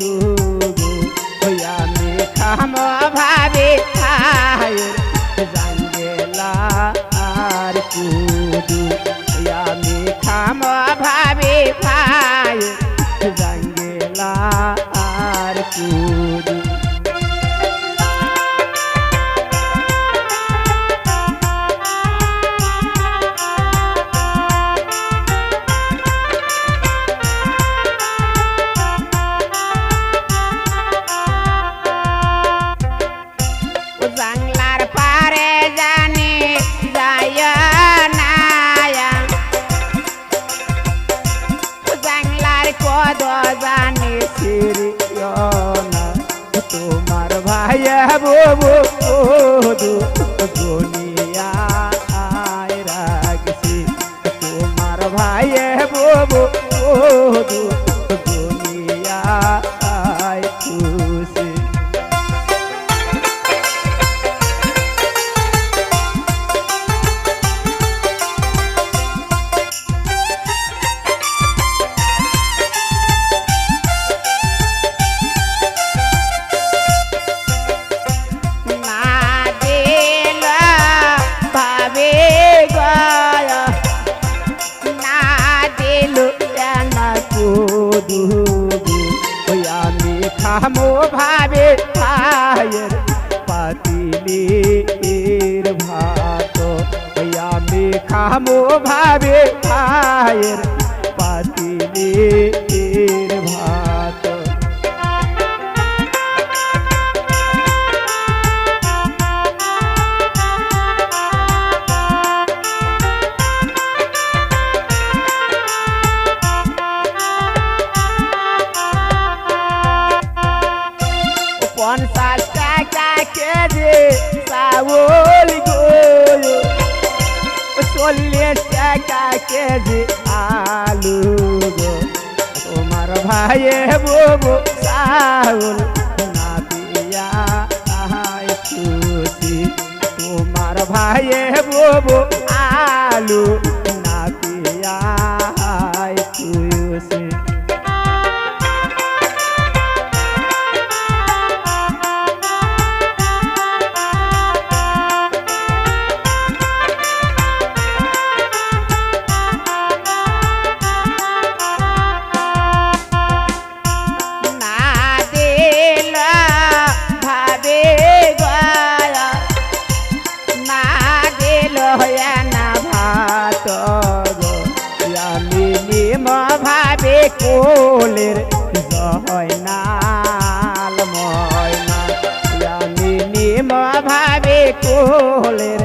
দুগু ওই আমি খাম ভাবে খায়ের জাঙ্গেলা আর কুদু ও জাংলার পারে জানি, যায় জাংলার কদ জানি সিরিয়না তোমার ভাই ববু দুনিয়া রাগছি তোমার ভাই ববু খামো ভাবে খায়ের পাতিলির ভাত পঞ্চাশ টাকা কেজি চাউল গো চল্লিশ টাকা কেজি আলু গো। তোমার ভাইয়ে বুবু চাউল, না দিয়া তোমার ভাইয়ে বুবু আলু দিল হয়া না ভাত। আমি নিম ভাবে কোলের জয় ময়না। আমি নিম ভাবে কোলের